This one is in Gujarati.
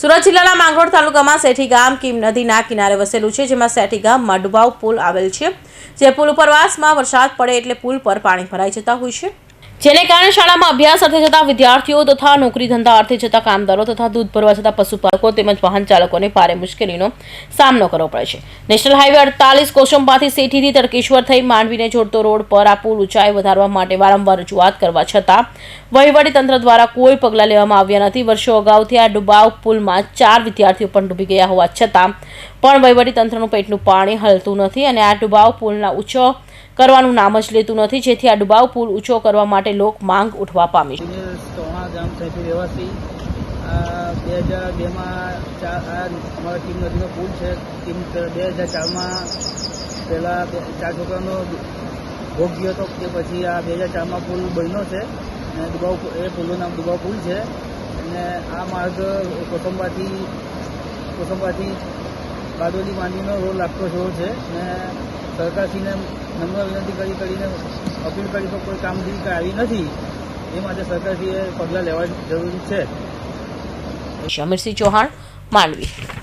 સુરત જિલ્લાના માંગરોળ તાલુકામાં સેઠી ગામ કિમ નદીના કિનારે વસેલું છે, જેમાં સેઠી ગામમાં ડુબાવ પુલ આવેલ છે. જે પુલ ઉપરવાસમાં વરસાદ પડે એટલે પુલ પર પાણી ભરાઈ જતા હોય છે. જેને કારણે શાળામાં અભ્યાસ અર્થે જતા વિદ્યાર્થીઓ તથા નોકરી ધંધા અર્થે જતા કામદારો તથા દૂધ ભરવા જતા પશુપાલકો તેમજ વાહન ચાલકોને ભારે મુશ્કેલીનો સામનો કરવો પડે છે. નેશનલ હાઈવે અડતાલીસ કોસંબાથી સેઠીથી તરકેશ્વર થઈ માંડવીને જોડતો રોડ પર આ પુલ ઊંચાઈ વધારવા માટે વારંવાર રજૂઆત કરવા છતાં તંત્ર દ્વારા કોઈ પગલાં લેવામાં આવ્યા નથી. વર્ષો અગાઉથી આ ડુબાવ પુલમાં ચાર વિદ્યાર્થીઓ પણ ડૂબી ગયા હોવા છતાં પણ તંત્રનું પેટનું પાણી હલતું નથી અને આ ડુબાવ પુલના ઊંચો કરવાનું નામ જ લેતું નથી. જેથી આ ડુબાવ પુલ ઊંચો કરવા માટે લોક માંગ ઉઠવા પામી છે. બે હજાર બેમાં ચાર અમારા ટીમ નદીનો પુલ છે. ટીમ બે હજાર ચારમાં પહેલાં ચાર છોકરાનો ભોગ ગયો હતો. કે પછી આ બે હજાર ચારમાં પુલ બન્યો છે. અને દુબાવ એ પુલનું નામ દુબાવ પુલ છે. અને આ માર્ગ કોસંબાથી કોસંબાથી બારડોલી માંડીનો રોડ લાગતો થયો છે. અને સરકારશ્રીને નમ્ર વિનંતી કરી કરીને અપીલ કરી તો કોઈ કામગીરી આવી નથી, એ માટે સરકારશ્રીએ પગલાં લેવા જરૂરી છે. શમીરસિંહ ચૌહાણ માંડવી